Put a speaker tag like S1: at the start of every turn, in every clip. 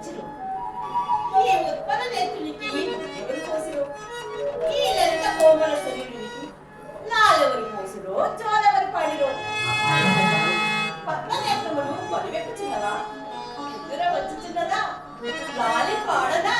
S1: వచ్చిరు ఈ ఉత్పన్న నేత్రునికి ఎవరు పోసిరు ఈ లలిత కోమల శరీరునికి నాలెవరు పోసిరో జోలెవరు పడిరో పద్మ నేత్రములు పడివెక్కుచున్నదా ఎదుర వచ్చుచున్నదా గాలి పాడదా?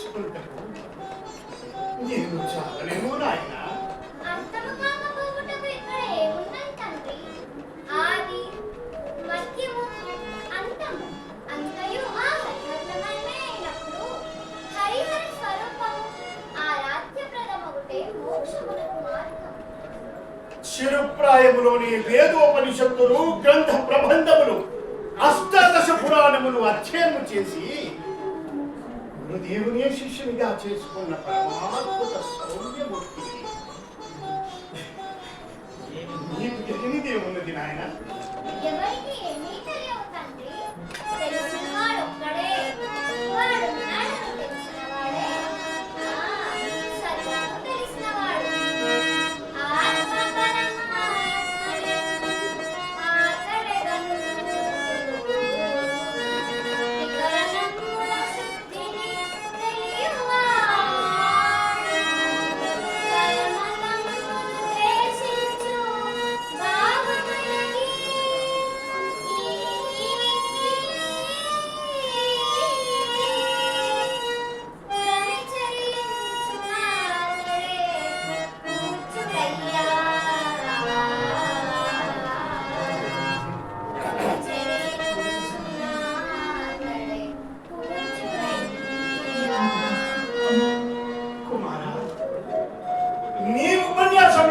S2: స్వరూపము నేను చాలనేమో నాయన చిరుప్రాయములోని వేదోపనిషత్తులు గ్రంథ ప్రబంధములు అష్టాదశ పురాణములు అధ్యయనం చేసి గురుదేవునే శిష్యునిగా చేసుకున్న పరమాత్మక సౌమ్యమూర్తి నీకు తెలియనిదే ఉన్నది నాయన.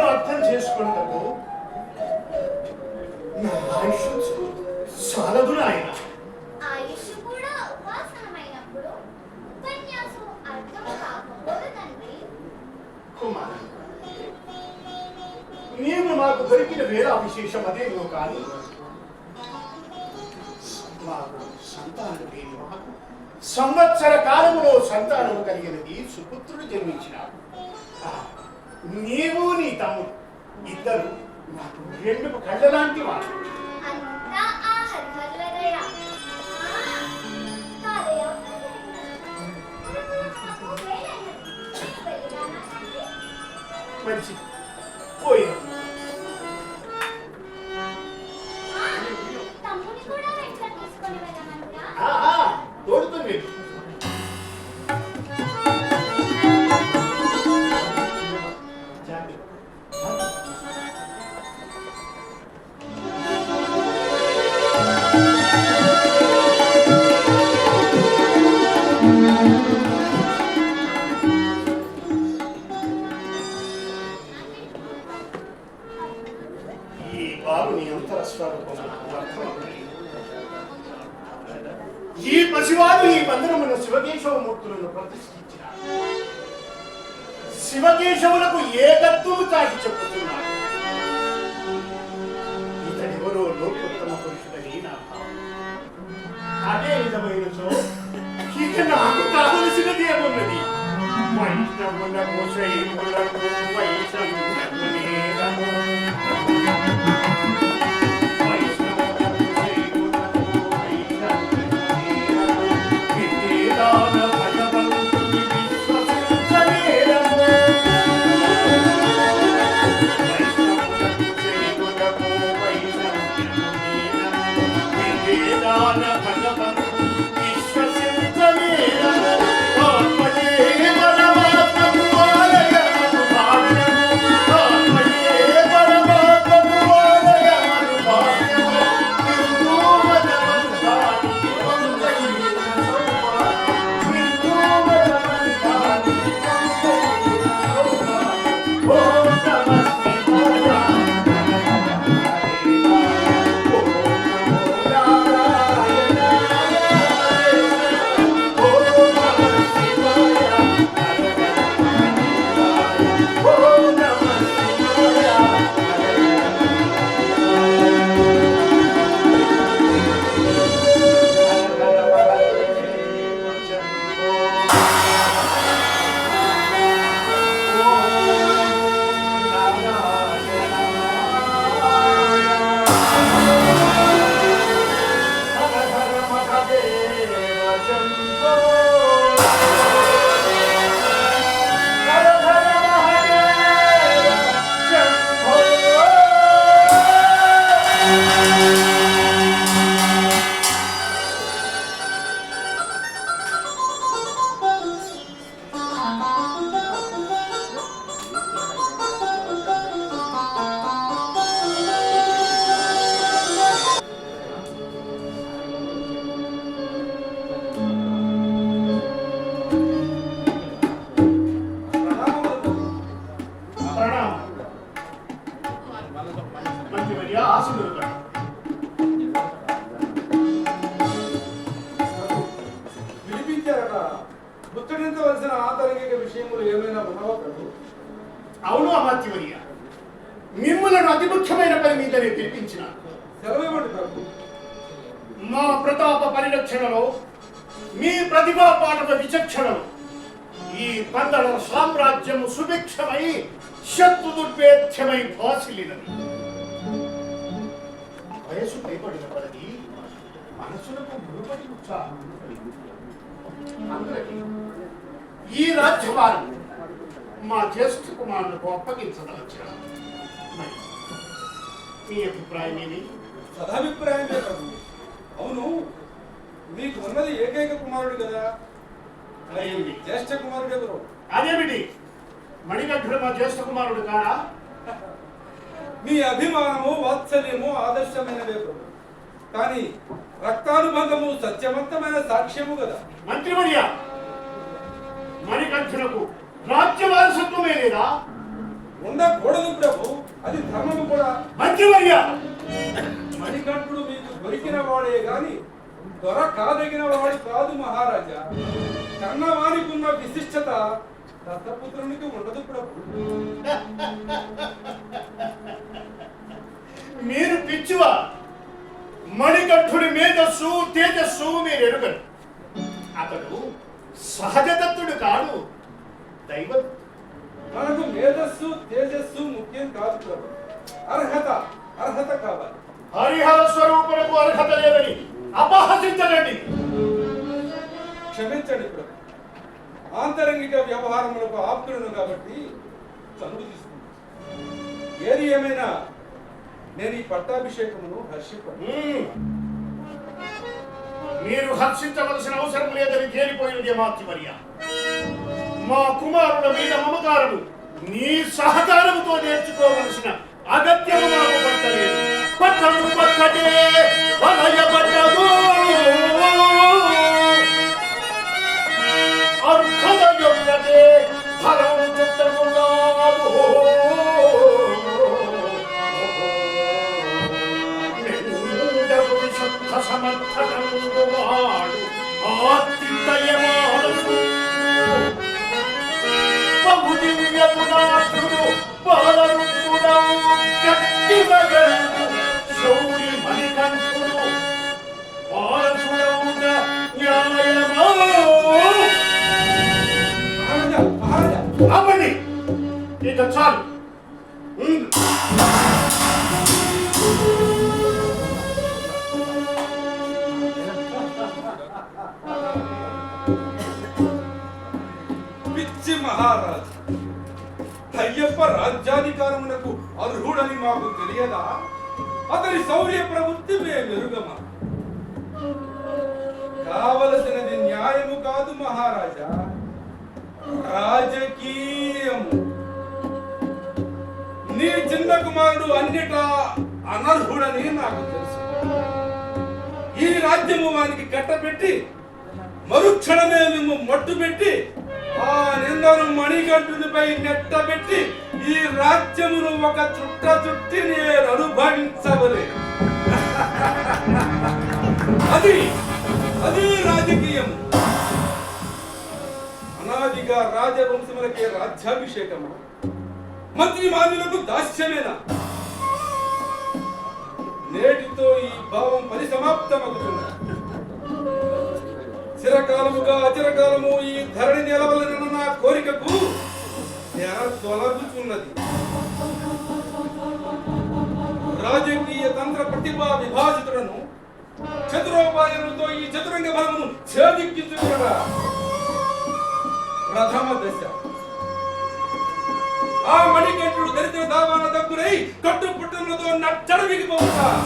S2: అర్థం చేసుకుంటకు నా ఆయుష్ చాలదు నాయన.
S3: ఆయుష్ కూడా ఉపాసనమైనప్పుడు ఉపన్యాసం అర్థం కాకపోదు తండ్రి
S2: కుమార నీవు నాకు దొరికిన వేరే విశేషం అదేమో కానీ మాకు సంతానం లేని మాకు సంవత్సర కాలములో సంతానం కలిగినది సుపుత్రుడు జన్మించినాడు నీవు నీ తమ్ముడు. ఇద్దరు నాకు రెండు కళ్ళ లాంటి వాడు
S3: అంతా
S2: No se involucra.
S4: ముచ్చటించవలసిన ఆంతరంగిక విషయములు ఏమైనా ఉన్నవా ప్రభు?
S3: అవును అమాత్యవర్య మిమ్మలను అతి ముఖ్యమైన పని మీదనే పిలిపించిన.
S4: సెలవివ్వండి ప్రభు.
S3: మా ప్రతాప పరిరక్షణలో మీ ప్రతిభా పాఠక విచక్షణలో ఈ పందల సామ్రాజ్యము సుభిక్షమై శత్రు దుర్భేద్యమై భాసిల్లినది వయసు భయపడిన పరది మనసులకు మునుపటి ఉత్సాహం అందరికీ ఈ రాజ్యవారం మా జ్యేష్ఠ కుమారులకు అప్పగించదలచిన మరి మీ అభిప్రాయం ఏమి?
S4: సదాభిప్రాయమే ప్రభు అవును మీకు ఉన్నది ఏకైక కుమారుడు కదా?
S3: అదేమిటి?
S4: జ్యేష్ఠ కుమారుడు ఎవరు?
S3: అదేమిటి? మణికంఠుడు మా జ్యేష్ఠ కుమారుడు కాడా?
S4: మీ అభిమానము వాత్సల్యము ఆదర్శమైనవే ప్రభు. కానీ రక్తానుబంధము సత్యవంతమైన సాక్ష్యము కదా.
S3: మంత్రివర్య మణికంఠులకు రాజ్య వారసత్వమే లేదా?
S4: ఉండకూడదు ప్రభు అది ధర్మము కూడా.
S3: మంత్రివర్య!
S4: మణికంఠుడు మీకు దొరికిన వాడే గాని దొర కాదగిన వాడు కాదు మహారాజా. కన్నవానికి ఉన్న విశిష్టత దత్తపుత్రునికి ఉండదు ప్రభు.
S3: మీరు పిచ్చివా? మణికంఠుడి మేధస్సు తేజస్సు మీరు ఎరుగరు అతడు సహజదత్తుడు కాడు దైవ.
S4: మనకు మేధస్సు తేజస్సు ముఖ్యం కాదు ప్రభు. అర్హత అర్హత కావాలి.
S3: హరిహర స్వరూపులకు అర్హత లేదని అపహసించడండి
S4: క్షమించండి ప్రభు. ఆంతరంగిక వ్యవహారములకు ఆప్తులను కాబట్టి చదువు తీసుకుంటాను ఏది ఏమైనా నేను ఈ పట్టాభిషేకమును హర్షిపడు
S3: మీరు హర్షించవలసిన అవసరం లేదని తేలిపోయినది మాతృవర్య మా కుమారుల మీద మమకారము నీ సహకారముతో నేర్చుకోవలసిన అగత్యము నాకు పట్టలేదు. పట్టము పట్టదే వలయబడ్డదు అర్హత యొక్కదే ఫలం చుట్టమున్నాడు
S4: తెలియదా అతని శౌర్య ప్రవృత్తి మేమెరుగమా కావలసినది న్యాయము కాదు మహారాజా రాజకీయము నీ చిన్న కుమారుడు అన్నిటా అనర్హుడని నాకు తెలుసు ఈ రాజ్యము వానికి కట్టబెట్టి మరుక్షణమే మేము మట్టు పెట్టి ఆ నిందను మణికంఠునిపై నెట్టబెట్టి ఈ రాజ్యమును ఒక చుట్ట చుట్టి నేను అనుభవించవలే. అది అది రాజకీయం. అనాదిగా రాజవంశములకే రాజ్యాభిషేకము మంత్రి మాన్యులకు దాస్యమేనా? నేటితో ఈ భావం పరిసమాప్తమవుతున్నది చిరకాలముగా అచిరకాలము ఈ ధరణి నిలవలనన్న నా కోరికకు తెర తొలగుచున్నది రాజకీయ తంత్ర ప్రతిభా విభాజితులను చతురోపాయములతో ఈ చతురంగ బలమును ఛేదిక్కించుకున్నదా? ప్రథమ దశ. ఆ మణికంఠుడు దరిద్ర దావాన దగ్గురై కట్టు పుట్టములతో నచ్చడవికి పోతా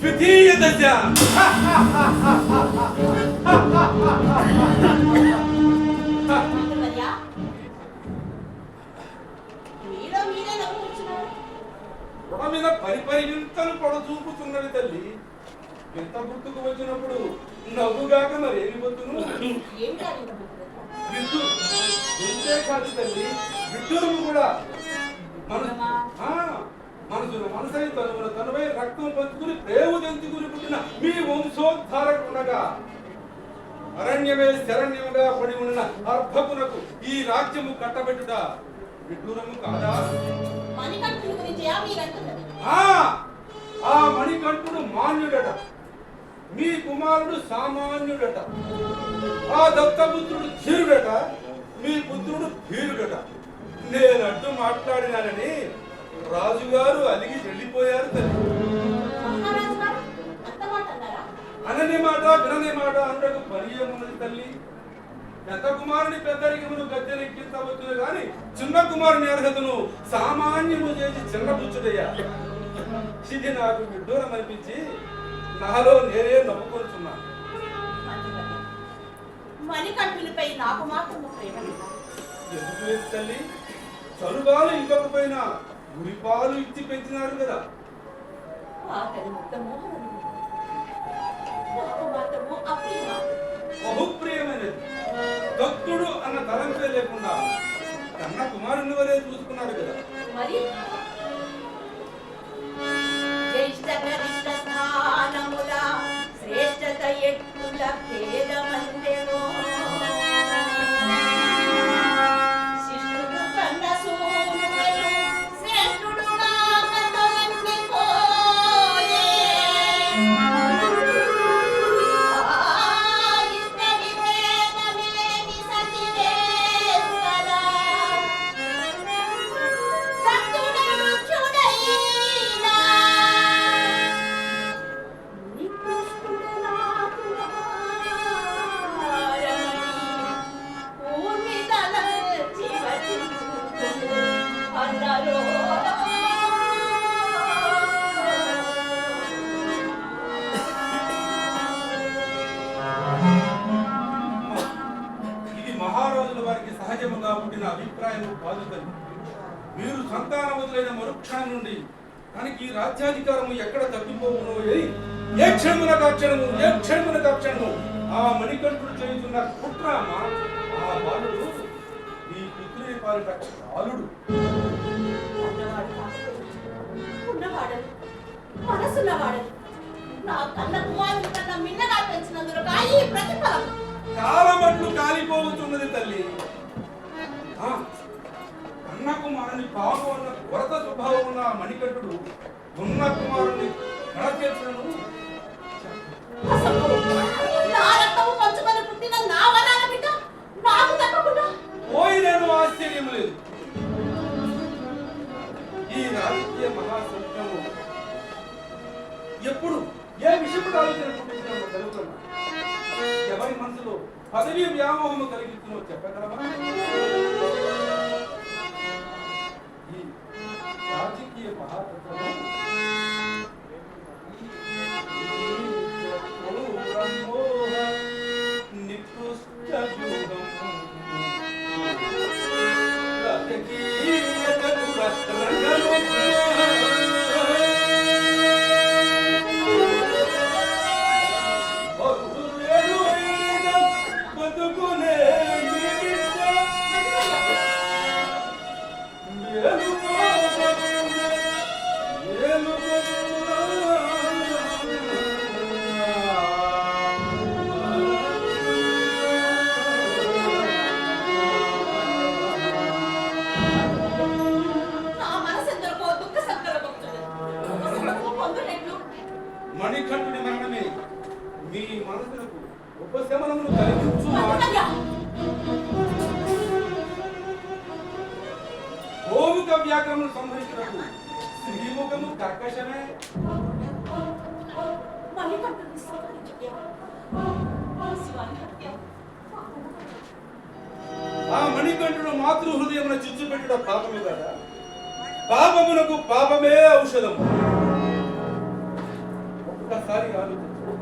S4: ద్వితీయ దశ. మీద పరిపరి వింతలు పొడచూపుతున్నది తల్లి. వింత గుర్తుకు వచ్చినప్పుడు నవ్వుగాక మరి ఏమి? విద్దు వింతే కాదు తల్లి. విద్యురుము కూడా మన మనసున? మనసై తనువున తనువై రక్తం పంచుకుని ప్రేమ తెంచుకుని పుట్టిన మీ వంశోద్ధారకుండగా అరణ్యమే శరణ్యముగా పడి ఉన్న అర్భకునకు ఈ రాజ్యము కట్టబెట్టుట విడ్డూరము కాదా?
S1: మణికంఠుని గురించి
S4: ఆ ఆ మణికంఠుడు మాన్యుడట. మీ కుమారుడు సామాన్యుడట. ఆ దత్తపుత్రుడు ధీరుడట. మీ పుత్రుడు ధీరుడట. నేను అడ్డు మాట్లాడినానని రాజుగారు అలిగి వెళ్ళిపోయారు తల్లి. అనని మాట వినని మాట అంటకు పరిచయమున్నది తల్లి? పెద్ద కుమారుని పెద్దరికమును గద్దెనెక్కించవచ్చును గాని చిన్న కుమారుని అర్హతను సామాన్యము చేసి చిన్నపుచ్చుడయ్యా ఇది నాకు విడ్డూరం అనిపించి నాలో నేనే నవ్వుకొనుచున్నాను
S1: మంచిదయ్యా. మణికంఠునిపై నాకు మాత్రం ప్రేమ?
S4: ఎందుకు లేదు తల్లి? చలుబాలు ఇవ్వకపోయినా గురిపాలు ఇచ్చి పెంచినారు కదా. బహుప్రియమైనది భక్తుడు అన్న తలంపే లేకుండా కన్న కుమారుని వలె చూసుకున్నారు కదా.
S1: మరి శ్రేష్టత ఎట్టుల
S4: సహజముగా పుట్టిన అభిప్రాయం కాదు తల్లి మీరు సంతానవతులైన మరుక్షణం నుండి. తనకి ఈ రాజ్యాధికారము ఎక్కడ తప్పిపోవునో అని ఏ క్షణమున కాక్షణము ఏ క్షణమున కాక్షణము? ఆ మణికంఠుడు చేయుతున్న కుట్ర. ఆ బాలుడు ఈ పుత్రుని పాలిట బాలుడు.
S1: ఉన్నవాడు కాకపోవచ్చు. ఉన్నవాడని. మనసున్నవాడని. నా కన్న కుమారుని కన్నా మిన్నగా పెంచినందుకు ఈ ప్రతిఫలం.
S4: కాలమట్లు కాలిపోతున్నది తల్లి. అన్న కుమారుని పాపం ఉన్న కొరత స్వభావం ఉన్న ఆ మణికంఠుడు ఉన్న కుమారుని కడచేర్చడము
S1: అసలు నా రక్తము పంచుకొని పుట్టిన నా వరాల బిడ్డ నాకు తప్పకుండా.
S4: పోయి నేను ఆశ్చర్యం లేదు. ఈ రాజకీయ మహాసంఘము ఎప్పుడు ఏ విషయము ఆలోచన ఎవరి మనసులో పదవి వ్యామోహము కలిగిస్తుందో చెప్పగలమా ఈ రాజకీయ మహాతత్వము పాపమునకు పాపమే ఔషధము. ఒక్కసారి ఆలోచించండి.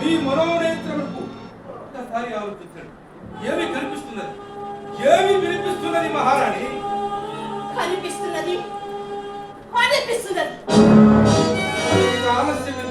S4: మీ మనోనేత్రములకు ఒక్కసారి ఆలోచించండి. ఏమి కనిపిస్తున్నది? ఏమి వినిపిస్తున్నది మహారాణి?
S1: కనిపిస్తున్నది. అనిపిస్తున్నది
S4: ఆలస్యం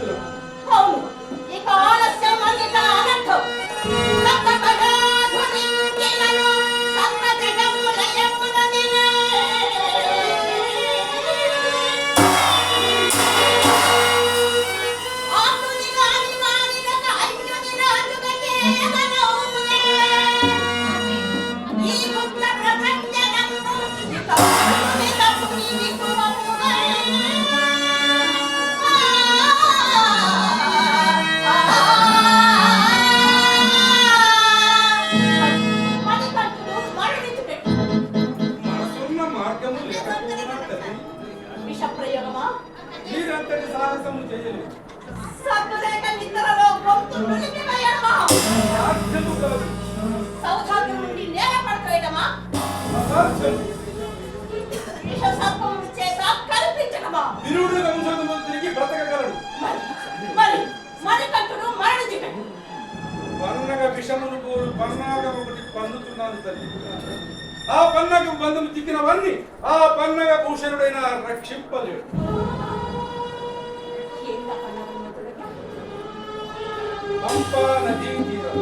S4: పంపా నదీ తీరం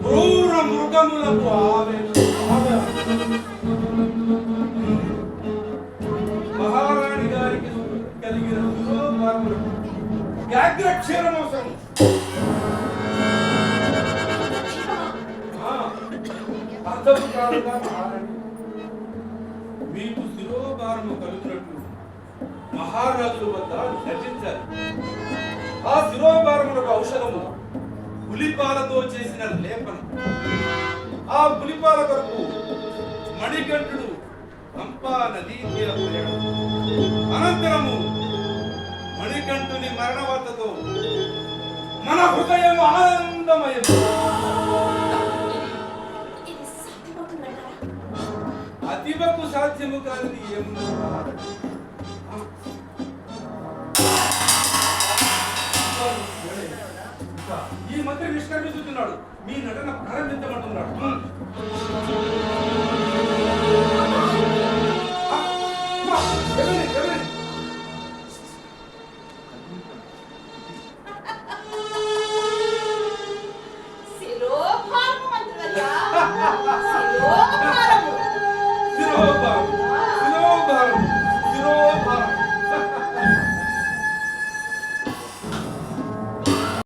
S4: క్రూర మృగములకు ఆవేశం. మహారాణి గారికి కలిగిన దురోపారములు అవసరం అర్థము కాదుగా మహారాణి. మీకు శిరోభారము కలుగునట్లు మహారాజుల వద్ద నటించాలి ఆ శిరోభారములకు ఔషధము పులిపాలతో చేసిన లేపనం. ఆ పులిపాల కొరకు మణికంఠుడు పంపా నదీ తీర పోయాడు. అనంతరము మణికంఠుని మరణవార్తతో మన హృదయం ఆనందమయం? అతివకు సాధ్యము కానిది ఏముంది మంత్రి నిష్క్రమిస్తున్నాడు. మీ నటన ప్రారంభించమంటున్నాడు.